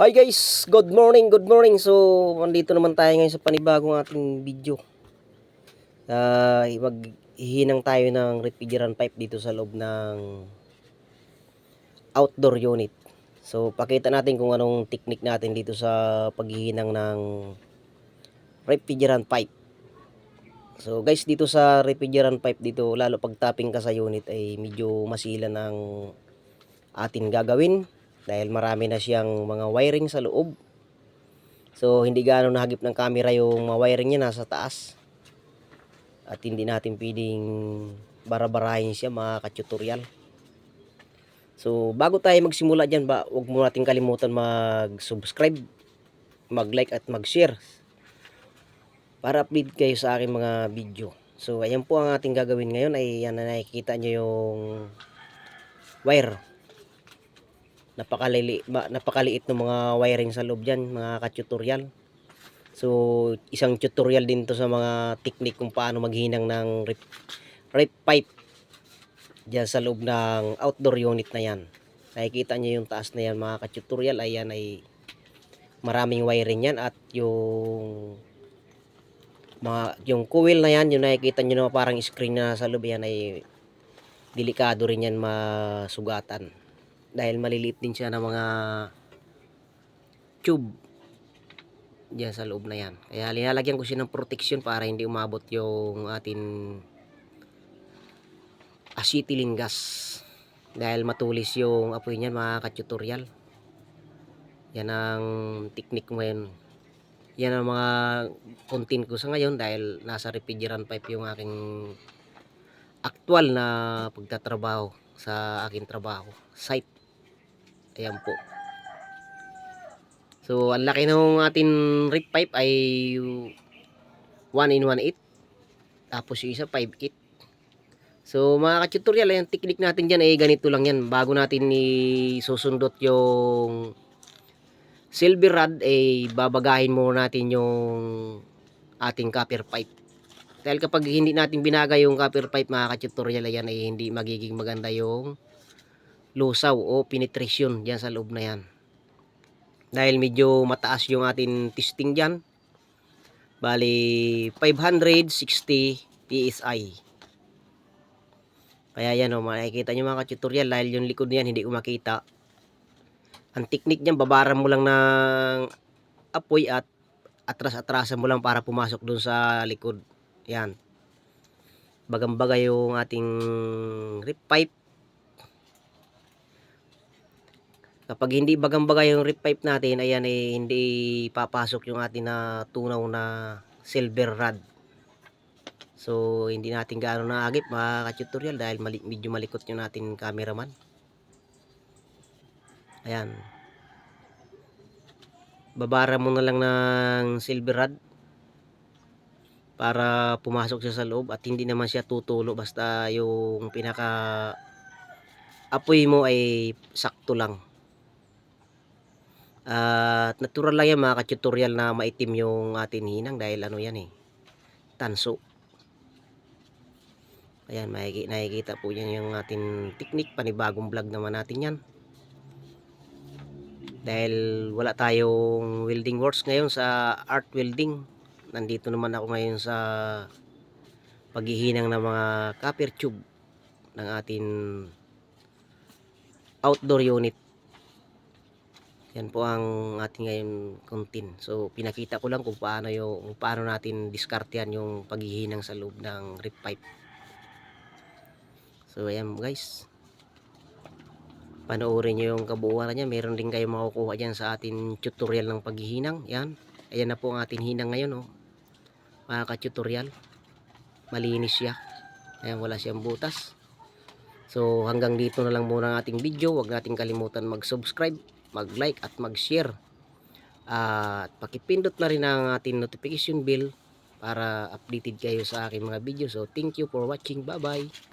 Hi guys, good morning, good morning. So, nandito naman tayo ngayon sa panibagong ating video. Uh, maghihinang tayo ng refrigerant pipe dito sa loob ng outdoor unit. So, pakita natin kung anong technique natin dito sa paghihinang ng refrigerant pipe. So, guys, dito sa refrigerant pipe dito, lalo pag tapping ka sa unit ay medyo masila ng atin gagawin dahil marami na siyang mga wiring sa loob. So hindi gaano nahagip ng camera yung mga wiring niya nasa taas. At hindi natin pwedeng barabarahin siya mga ka-tutorial. So bago tayo magsimula diyan ba, huwag mo nating kalimutan mag-subscribe, mag-like at mag-share para update kayo sa aking mga video. So ayan po ang ating gagawin ngayon ay yan na nakikita nyo yung wire napakalili napakaliit ng mga wiring sa loob diyan, mga ka-tutorial. So, isang tutorial din to sa mga technique kung paano maghinang ng rip, rip pipe diyan sa loob ng outdoor unit na yan. Nakikita niyo yung taas na yan mga ka-tutorial, ayan ay maraming wiring yan at yung mga yung coil na yan, yung nakikita niyo na parang screen na sa loob yan ay delikado rin yan masugatan dahil maliliit din siya ng mga tube diyan sa loob na yan. Kaya linalagyan ko siya ng protection para hindi umabot yung atin acetylene gas. Dahil matulis yung apoy niyan mga ka-tutorial. Yan ang technique mo yan yan ang mga content ko sa ngayon dahil nasa refrigerant pipe yung aking actual na pagtatrabaho sa aking trabaho. Site Ayan po. So, ang laki ng ating rip pipe ay 1 in 1.8. Tapos yung isa 5.8. So, mga ka-tutorial, yung technique natin dyan ay ganito lang yan. Bago natin isusundot yung silver rod, ay babagahin muna natin yung ating copper pipe. Dahil kapag hindi natin binaga yung copper pipe, mga ka-tutorial, yan ay hindi magiging maganda yung lusaw o penetration dyan sa loob na yan. Dahil medyo mataas yung ating testing dyan. Bali, 560 PSI. Kaya yan o, makikita nyo mga tutorial dahil yung likod niyan hindi ko makita. Ang technique niyan, babara mo lang ng apoy at atras-atrasan mo lang para pumasok dun sa likod. Yan. Bagang-baga yung ating rip pipe Kapag hindi bagang-baga yung rip pipe natin, ayan eh, hindi papasok yung atin na tunaw na silver rod. So, hindi natin gaano naagip mga ka-tutorial dahil mali medyo malikot yung natin cameraman. Ayan. Babara mo na lang ng silver rod para pumasok siya sa loob at hindi naman siya tutulo basta yung pinaka apoy mo ay sakto lang. At uh, natural lang yan mga ka-tutorial na maitim yung atin hinang dahil ano yan eh. Tanso. Ayan, nakikita po yan yung ating technique. Panibagong vlog naman natin yan. Dahil wala tayong welding works ngayon sa art welding. Nandito naman ako ngayon sa paghihinang ng mga copper tube ng ating outdoor unit yan po ang ating ngayon content. So pinakita ko lang kung paano yung paano natin diskartehan yung paghihinang sa loob ng rip pipe. So ayan guys. Panoorin niyo yung kabuuan niya. Meron din kayo makukuha diyan sa ating tutorial ng paghihinang. Yan. Ayan na po ang ating hinang ngayon oh. Mga ka-tutorial. Malinis siya. Ayan wala siyang butas. So hanggang dito na lang muna ang ating video. Huwag nating kalimutan mag-subscribe mag-like at mag-share. Uh, at pakipindot na rin ang ating notification bell para updated kayo sa aking mga video. So, thank you for watching. Bye-bye!